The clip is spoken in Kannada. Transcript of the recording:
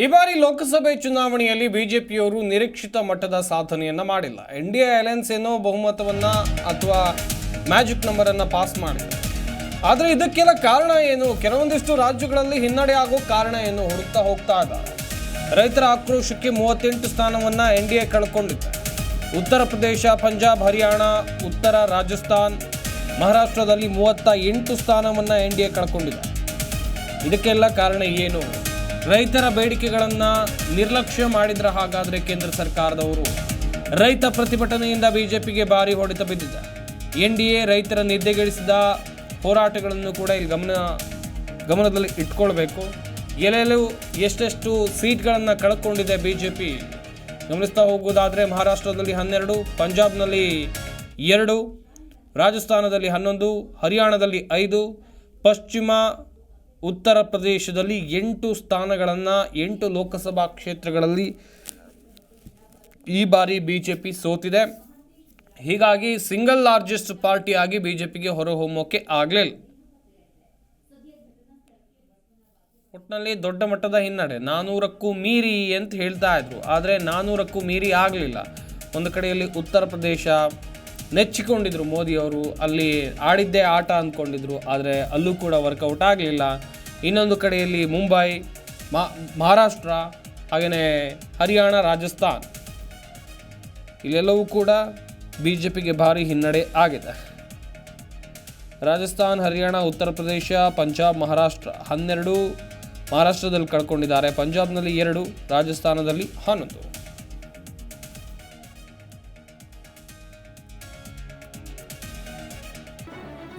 ಈ ಬಾರಿ ಲೋಕಸಭೆ ಚುನಾವಣೆಯಲ್ಲಿ ಬಿಜೆಪಿಯವರು ನಿರೀಕ್ಷಿತ ಮಟ್ಟದ ಸಾಧನೆಯನ್ನು ಮಾಡಿಲ್ಲ. ಎನ್ ಡಿ ಎ ಏನೋ ಬಹುಮತವನ್ನ ಅಥವಾ ಮ್ಯಾಜಿಕ್ ನಂಬರನ್ನು ಪಾಸ್ ಮಾಡಿದೆ. ಆದರೆ ಇದಕ್ಕೆಲ್ಲ ಕಾರಣ ಏನು? ಕೆಲವೊಂದಿಷ್ಟು ರಾಜ್ಯಗಳಲ್ಲಿ ಹಿನ್ನಡೆ ಆಗೋ ಕಾರಣ ಏನು? ಹುಡುಕ್ತಾ ಹೋಗ್ತಾ ಇದ್ದ ರೈತರ ಆಕ್ರೋಶಕ್ಕೆ ಮೂವತ್ತೆಂಟು ಸ್ಥಾನವನ್ನ N D A ಕಳ್ಕೊಂಡಿದೆ. Uttar Pradesh, Punjab, Haryana, ಉತ್ತರ ರಾಜಸ್ಥಾನ್, ಮಹಾರಾಷ್ಟ್ರದಲ್ಲಿ ಮೂವತ್ತ ಎಂಟು ಸ್ಥಾನವನ್ನ ಎನ್ ಡಿ ಎ ಕಳ್ಕೊಂಡಿದೆ. ಇದಕ್ಕೆಲ್ಲ ಕಾರಣ ಏನು? ರೈತರ ಬೇಡಿಕೆಗಳನ್ನು ನಿರ್ಲಕ್ಷ್ಯ ಮಾಡಿದ್ರ ಹಾಗಾದರೆ ಕೇಂದ್ರ ಸರ್ಕಾರದವರು ರೈತ ಪ್ರತಿಭಟನೆಯಿಂದ ಬಿಜೆಪಿಗೆ ಭಾರಿ ಹೊಡೆತ ಬಿದ್ದಿದೆ. ಎನ್ ಡಿ ಎ ರೈತರ ನಿದ್ದೆಗೆಡಿಸಿದ ಹೋರಾಟಗಳನ್ನು ಕೂಡ ಇಲ್ಲಿ ಗಮನ, ಗಮನದಲ್ಲಿ ಇಟ್ಕೊಳ್ಬೇಕು. ಎಲ್ಲೆಲ್ಲೂ ಎಷ್ಟೆಷ್ಟು ಸೀಟ್ಗಳನ್ನು ಕಳ್ಕೊಂಡಿದೆ ಬಿ ಜೆ ಪಿ ಗಮನಿಸ್ತಾ ಹೋಗುವುದಾದರೆ ಮಹಾರಾಷ್ಟ್ರದಲ್ಲಿ ಹನ್ನೆರಡು, ಪಂಜಾಬ್ನಲ್ಲಿ ಎರಡು, ರಾಜಸ್ಥಾನದಲ್ಲಿ ಹನ್ನೊಂದು, ಹರಿಯಾಣದಲ್ಲಿ ಐದು, ಪಶ್ಚಿಮ ಉತ್ತರ ಪ್ರದೇಶದಲ್ಲಿ ಎಂಟು ಸ್ಥಾನಗಳನ್ನು ಎಂಟು ಲೋಕಸಭಾ ಕ್ಷೇತ್ರಗಳಲ್ಲಿ ಈ ಬಾರಿ ಬಿ ಜೆ ಪಿ ಸೋತಿದೆ. ಹೀಗಾಗಿ ಸಿಂಗಲ್ ಲಾರ್ಜೆಸ್ಟ್ ಪಾರ್ಟಿಯಾಗಿ ಬಿ ಜೆ ಪಿಗೆ ಹೊರಹೊಮ್ಮೋಕೆ ಆಗಲಿಲ್ಲ. ಒಟ್ಟಿನಲ್ಲಿ ದೊಡ್ಡ ಮಟ್ಟದ ಹಿನ್ನಡೆ, ನಾನೂರಕ್ಕೂ ಮೀರಿ ಅಂತ ಹೇಳ್ತಾ ಇದ್ರು. ಆದರೆ ನಾನೂರಕ್ಕೂ ಮೀರಿ ಆಗಲಿಲ್ಲ. ಒಂದು ಕಡೆಯಲ್ಲಿ ಉತ್ತರ ಪ್ರದೇಶ ನೆಚ್ಚಿಕೊಂಡಿದ್ರು ಮೋದಿ ಅವರು. ಅಲ್ಲಿ ಆಡಿದ್ದೇ ಆಟ ಅಂದ್ಕೊಂಡಿದ್ರು, ಆದರೆ ಅಲ್ಲೂ ಕೂಡ ವರ್ಕೌಟ್ ಆಗಲಿಲ್ಲ. ಇನ್ನೊಂದು ಕಡೆಯಲ್ಲಿ ಮುಂಬೈ ಮಹಾರಾಷ್ಟ್ರ ಹಾಗೆಯೇ ಹರಿಯಾಣ, ರಾಜಸ್ಥಾನ್. ಇಲ್ಲೆಲ್ಲವೂ ಕೂಡ ಬಿ ಜೆ ಪಿಗೆ ಭಾರಿ ಹಿನ್ನಡೆ ಆಗಿದೆ. ರಾಜಸ್ಥಾನ್, ಹರಿಯಾಣ, ಉತ್ತರ ಪ್ರದೇಶ, ಪಂಜಾಬ್, ಮಹಾರಾಷ್ಟ್ರ ಹನ್ನೆರಡು, ಮಹಾರಾಷ್ಟ್ರದಲ್ಲಿ ಕಳ್ಕೊಂಡಿದ್ದಾರೆ. ಪಂಜಾಬ್ನಲ್ಲಿ ಎರಡು, ರಾಜಸ್ಥಾನದಲ್ಲಿ ಹನ್ನೊಂದು.